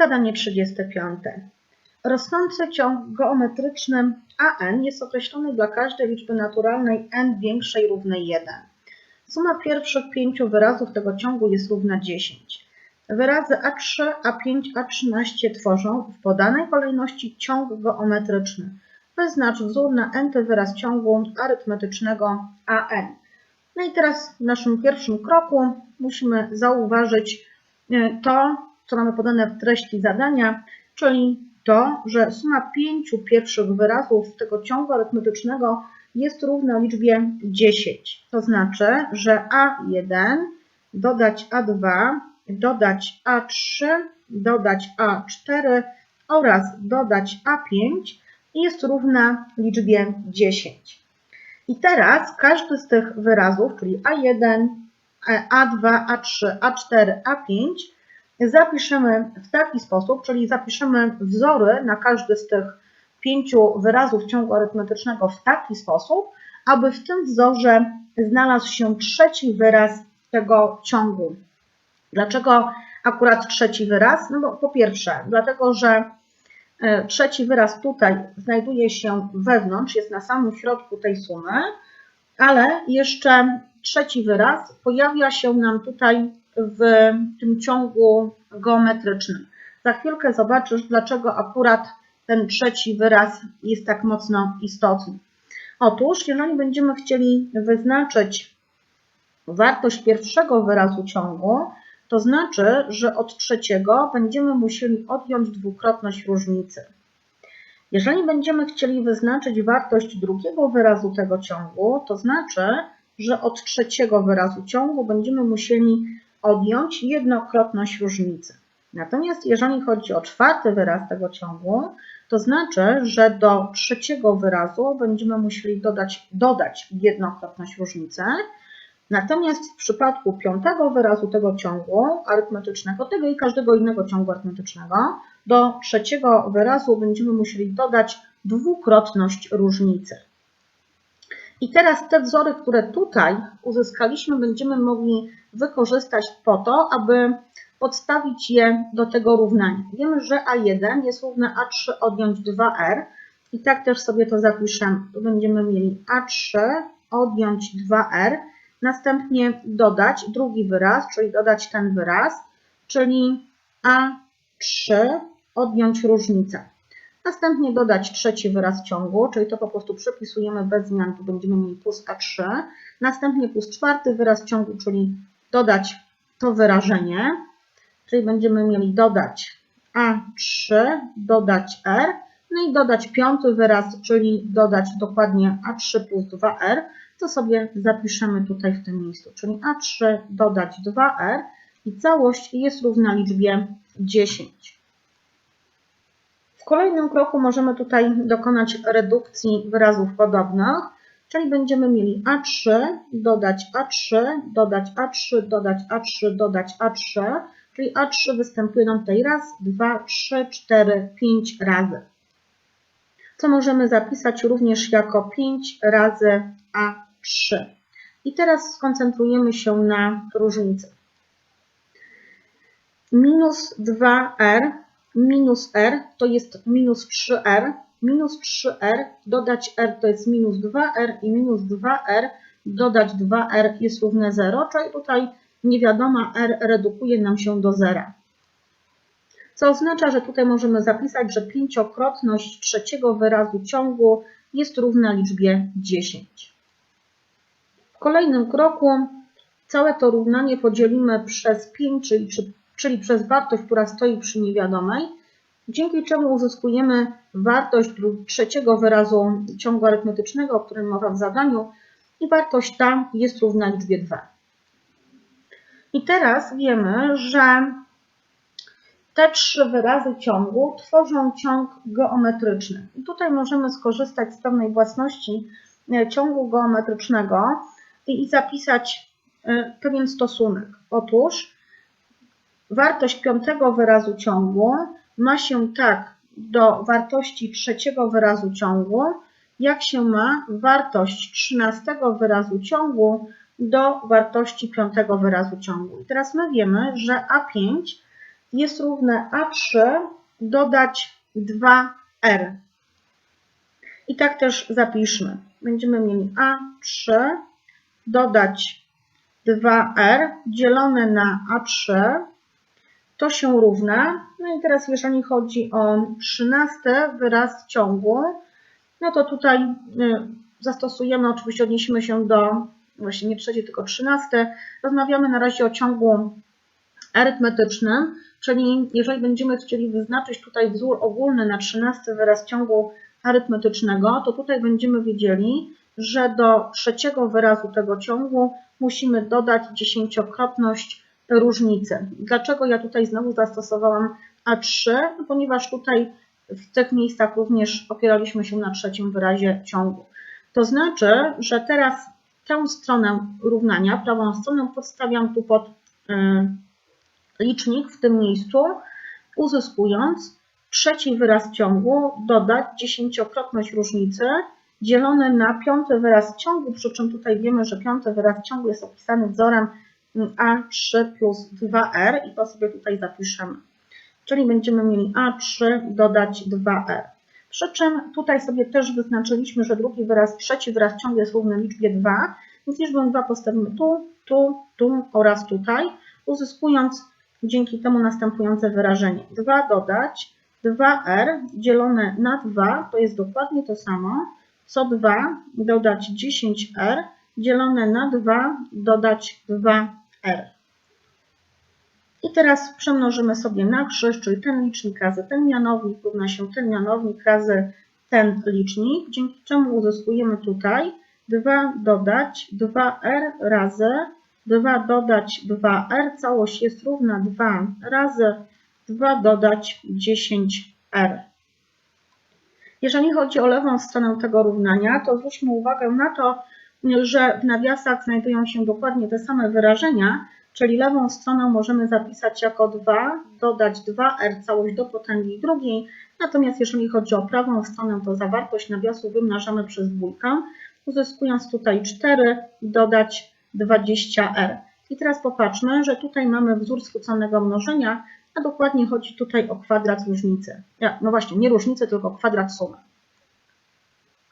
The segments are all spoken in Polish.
Zadanie 35. Rosnący ciąg geometryczny AN jest określony dla każdej liczby naturalnej n większej równej 1. Suma pierwszych pięciu wyrazów tego ciągu jest równa 10. Wyrazy A3, A5, A13 tworzą w podanej kolejności ciąg geometryczny. Wyznacz wzór na n wyraz ciągu arytmetycznego AN. No i teraz w naszym pierwszym kroku musimy zauważyć e, to, co mamy podane w treści zadania, czyli to, że suma pięciu pierwszych wyrazów tego ciągu arytmetycznego jest równa liczbie 10. To znaczy, że A1 dodać A2 dodać A3 dodać A4 oraz dodać A5 jest równa liczbie 10. I teraz każdy z tych wyrazów, czyli A1, A2, A3, A4, A5 zapiszemy w taki sposób, czyli zapiszemy wzory na każdy z tych pięciu wyrazów ciągu arytmetycznego w taki sposób, aby w tym wzorze znalazł się trzeci wyraz tego ciągu. Dlaczego akurat trzeci wyraz? No bo po pierwsze, dlatego że e, trzeci wyraz tutaj znajduje się wewnątrz, jest na samym środku tej sumy, ale jeszcze trzeci wyraz pojawia się nam tutaj w tym ciągu geometrycznym. Za chwilkę zobaczysz, dlaczego akurat ten trzeci wyraz jest tak mocno istotny. Otóż, jeżeli będziemy chcieli wyznaczyć wartość pierwszego wyrazu ciągu, to znaczy, że od trzeciego będziemy musieli odjąć dwukrotność różnicy. Jeżeli będziemy chcieli wyznaczyć wartość drugiego wyrazu tego ciągu, to znaczy, że od trzeciego wyrazu ciągu będziemy musieli odjąć jednokrotność różnicy. Natomiast jeżeli chodzi o czwarty wyraz tego ciągu, to znaczy, że do trzeciego wyrazu będziemy musieli dodać, dodać jednokrotność różnicy. Natomiast w przypadku piątego wyrazu tego ciągu arytmetycznego, tego i każdego innego ciągu arytmetycznego, do trzeciego wyrazu będziemy musieli dodać dwukrotność różnicy. I teraz te wzory, które tutaj uzyskaliśmy, będziemy mogli wykorzystać po to, aby podstawić je do tego równania. Wiemy, że A1 jest równe A3 odjąć 2R i tak też sobie to zapiszemy. Tu będziemy mieli A3 odjąć 2R, następnie dodać drugi wyraz, czyli dodać ten wyraz, czyli A3 odjąć różnicę. Następnie dodać trzeci wyraz ciągu, czyli to po prostu przepisujemy bez zmian, tu będziemy mieli plus A3. Następnie plus czwarty wyraz ciągu, czyli dodać to wyrażenie, czyli będziemy mieli dodać A3, dodać R, no i dodać piąty wyraz, czyli dodać dokładnie A3 plus 2R, to sobie zapiszemy tutaj w tym miejscu, czyli A3 dodać 2R i całość jest równa liczbie 10. W kolejnym kroku możemy tutaj dokonać redukcji wyrazów podobnych, czyli będziemy mieli A3, dodać A3, dodać A3, dodać A3, dodać A3, czyli A3 występuje nam tutaj raz, dwa, trzy, cztery, pięć razy. Co możemy zapisać również jako 5 razy A3. I teraz skoncentrujemy się na różnicy. Minus 2R minus r to jest minus 3r, minus 3r dodać r to jest minus 2r i minus 2r dodać 2r jest równe 0, czyli tutaj niewiadoma r redukuje nam się do zera. Co oznacza, że tutaj możemy zapisać, że pięciokrotność trzeciego wyrazu ciągu jest równa liczbie 10. W kolejnym kroku całe to równanie podzielimy przez 5, czyli czyli przez wartość, która stoi przy niewiadomej, dzięki czemu uzyskujemy wartość trzeciego wyrazu ciągu arytmetycznego, o którym mowa w zadaniu i wartość ta jest równa liczbie 2. I teraz wiemy, że te trzy wyrazy ciągu tworzą ciąg geometryczny. I tutaj możemy skorzystać z pewnej własności e, ciągu geometrycznego i zapisać e, pewien stosunek. Otóż Wartość piątego wyrazu ciągu ma się tak do wartości trzeciego wyrazu ciągu, jak się ma wartość trzynastego wyrazu ciągu do wartości piątego wyrazu ciągu. I teraz my wiemy, że A5 jest równe A3 dodać 2R. I tak też zapiszmy. Będziemy mieli A3 dodać 2R dzielone na A3 to się równa. No i teraz jeżeli chodzi o 13 wyraz ciągu, no to tutaj y, zastosujemy, oczywiście odniesiemy się do, właśnie nie trzecie, tylko 13. Rozmawiamy na razie o ciągu arytmetycznym, czyli jeżeli będziemy chcieli wyznaczyć tutaj wzór ogólny na 13 wyraz ciągu arytmetycznego, to tutaj będziemy wiedzieli, że do trzeciego wyrazu tego ciągu musimy dodać dziesięciokrotność różnicy. Dlaczego ja tutaj znowu zastosowałam A3? No, ponieważ tutaj w tych miejscach również opieraliśmy się na trzecim wyrazie ciągu. To znaczy, że teraz tę stronę równania, prawą stronę podstawiam tu pod y, licznik w tym miejscu, uzyskując trzeci wyraz ciągu dodać dziesięciokrotność różnicy dzielone na piąty wyraz ciągu, przy czym tutaj wiemy, że piąty wyraz ciągu jest opisany wzorem A3 plus 2R i to sobie tutaj zapiszemy. Czyli będziemy mieli A3 dodać 2R. Przy czym tutaj sobie też wyznaczyliśmy, że drugi wyraz, trzeci wyraz ciągu jest równy liczbie 2, więc liczbę 2 postawimy tu, tu, tu oraz tutaj, uzyskując dzięki temu następujące wyrażenie. 2 dodać 2R dzielone na 2 to jest dokładnie to samo, co 2 dodać 10R dzielone na 2 dodać 2R. I teraz przemnożymy sobie na krzyż, czyli ten licznik razy ten mianownik równa się ten mianownik razy ten licznik, dzięki czemu uzyskujemy tutaj 2 dodać 2R razy 2 dodać 2R, całość jest równa 2 razy 2 dodać 10R. Jeżeli chodzi o lewą stronę tego równania, to zwróćmy uwagę na to, że w nawiasach znajdują się dokładnie te same wyrażenia, czyli lewą stronę możemy zapisać jako 2, dodać 2r całość do potęgi drugiej, natomiast jeżeli chodzi o prawą stronę, to zawartość nawiasu wymnażamy przez dwójkę, uzyskując tutaj 4, dodać 20r. I teraz popatrzmy, że tutaj mamy wzór skróconego mnożenia, a dokładnie chodzi tutaj o kwadrat różnicy. No właśnie, nie różnicy, tylko kwadrat sumy.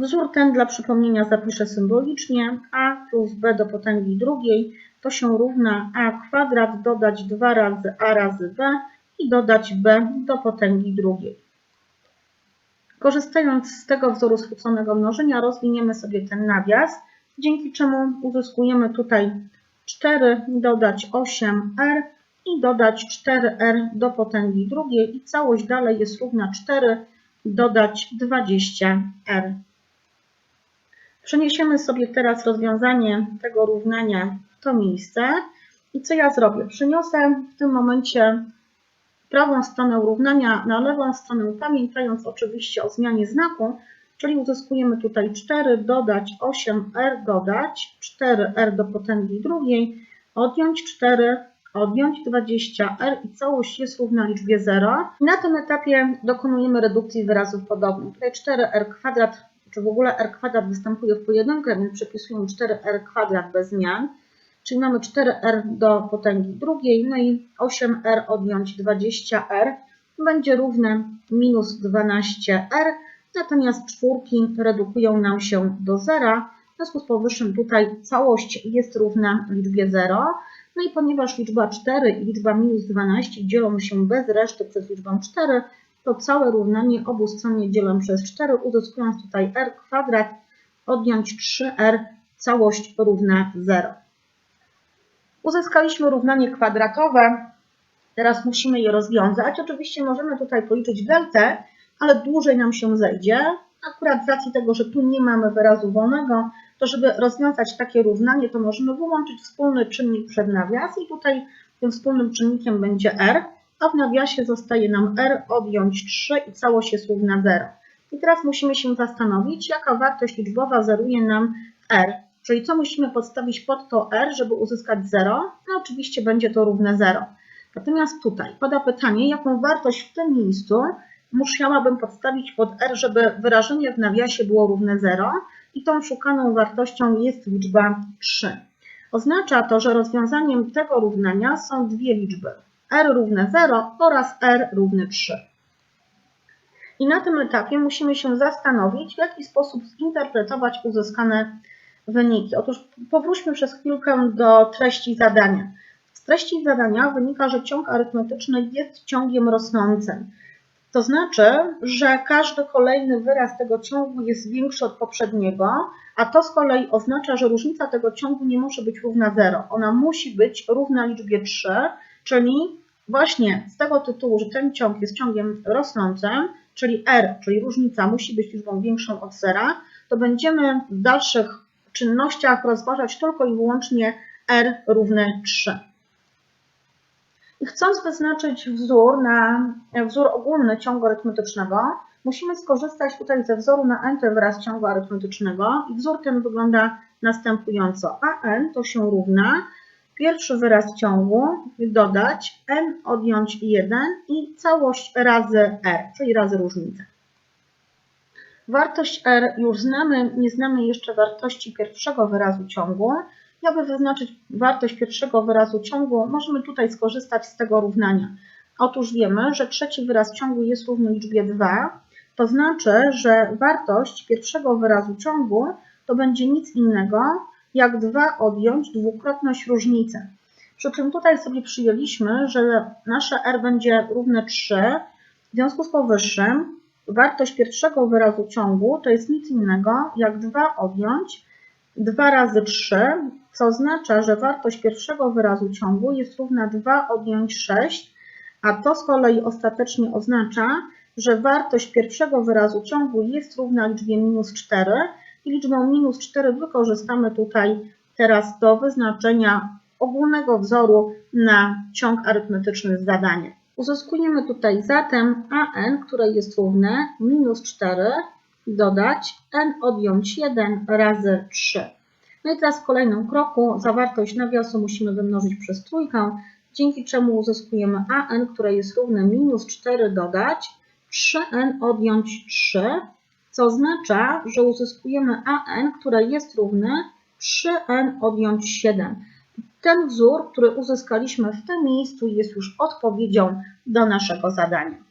Wzór ten dla przypomnienia zapiszę symbolicznie. a plus b do potęgi drugiej to się równa a kwadrat dodać 2 razy a razy b i dodać b do potęgi drugiej. Korzystając z tego wzoru skróconego mnożenia rozwiniemy sobie ten nawias, dzięki czemu uzyskujemy tutaj 4 dodać 8r i dodać 4r do potęgi drugiej i całość dalej jest równa 4 dodać 20r. Przeniesiemy sobie teraz rozwiązanie tego równania w to miejsce. I co ja zrobię? Przeniosę w tym momencie prawą stronę równania na lewą stronę, pamiętając oczywiście o zmianie znaku, czyli uzyskujemy tutaj 4 dodać 8r dodać 4r do potęgi drugiej, odjąć 4, odjąć 20r i całość jest równa liczbie 0. Na tym etapie dokonujemy redukcji wyrazów podobnych. Tutaj 4r kwadrat czy w ogóle r kwadrat występuje w pojedynkę, więc przepisuję 4r kwadrat bez zmian, czyli mamy 4r do potęgi drugiej, no i 8r odjąć 20r będzie równe minus 12r, natomiast czwórki redukują nam się do zera, w związku z powyższym tutaj całość jest równa liczbie 0. No i ponieważ liczba 4 i liczba minus 12 dzielą się bez reszty przez liczbę 4, to całe równanie obu stron dzielę przez 4, uzyskując tutaj r kwadrat, odjąć 3r, całość równa 0. Uzyskaliśmy równanie kwadratowe, teraz musimy je rozwiązać. Oczywiście możemy tutaj policzyć deltę, ale dłużej nam się zejdzie. Akurat z racji tego, że tu nie mamy wyrazu wolnego, to żeby rozwiązać takie równanie, to możemy wyłączyć wspólny czynnik przed nawias i tutaj tym wspólnym czynnikiem będzie r a w nawiasie zostaje nam r odjąć 3 i całość jest równa 0. I teraz musimy się zastanowić, jaka wartość liczbowa zeruje nam r. Czyli co musimy podstawić pod to r, żeby uzyskać 0? No oczywiście będzie to równe 0. Natomiast tutaj pada pytanie, jaką wartość w tym miejscu musiałabym podstawić pod r, żeby wyrażenie w nawiasie było równe 0 i tą szukaną wartością jest liczba 3. Oznacza to, że rozwiązaniem tego równania są dwie liczby r równe 0 oraz r równe 3. I na tym etapie musimy się zastanowić, w jaki sposób zinterpretować uzyskane wyniki. Otóż powróćmy przez chwilkę do treści zadania. Z treści zadania wynika, że ciąg arytmetyczny jest ciągiem rosnącym. To znaczy, że każdy kolejny wyraz tego ciągu jest większy od poprzedniego, a to z kolei oznacza, że różnica tego ciągu nie może być równa 0. Ona musi być równa liczbie 3, czyli właśnie z tego tytułu, że ten ciąg jest ciągiem rosnącym, czyli r, czyli różnica musi być liczbą większą od zera, to będziemy w dalszych czynnościach rozważać tylko i wyłącznie r równe 3. I chcąc wyznaczyć wzór na wzór ogólny ciągu arytmetycznego, musimy skorzystać tutaj ze wzoru na n wyraz ciągu arytmetycznego i wzór ten wygląda następująco. A n to się równa pierwszy wyraz ciągu dodać n odjąć 1 i całość razy r, czyli razy różnicę. Wartość r już znamy, nie znamy jeszcze wartości pierwszego wyrazu ciągu. Aby wyznaczyć wartość pierwszego wyrazu ciągu, możemy tutaj skorzystać z tego równania. Otóż wiemy, że trzeci wyraz ciągu jest równy liczbie 2, to znaczy, że wartość pierwszego wyrazu ciągu to będzie nic innego jak 2 odjąć dwukrotność różnicy. Przy czym tutaj sobie przyjęliśmy, że nasze r będzie równe 3. W związku z powyższym wartość pierwszego wyrazu ciągu to jest nic innego jak 2 odjąć 2 razy 3, co oznacza, że wartość pierwszego wyrazu ciągu jest równa 2 odjąć 6, a to z kolei ostatecznie oznacza, że wartość pierwszego wyrazu ciągu jest równa liczbie minus 4 i liczbę minus 4 wykorzystamy tutaj teraz do wyznaczenia ogólnego wzoru na ciąg arytmetyczny z zadaniem. Uzyskujemy tutaj zatem an, które jest równe minus 4 dodać n odjąć 1 razy 3. No i teraz w kolejnym kroku zawartość nawiasu musimy wymnożyć przez trójkę, dzięki czemu uzyskujemy an, które jest równe minus 4 dodać 3n odjąć 3, co oznacza, że uzyskujemy an, które jest równe 3n odjąć 7. Ten wzór, który uzyskaliśmy w tym miejscu jest już odpowiedzią do naszego zadania.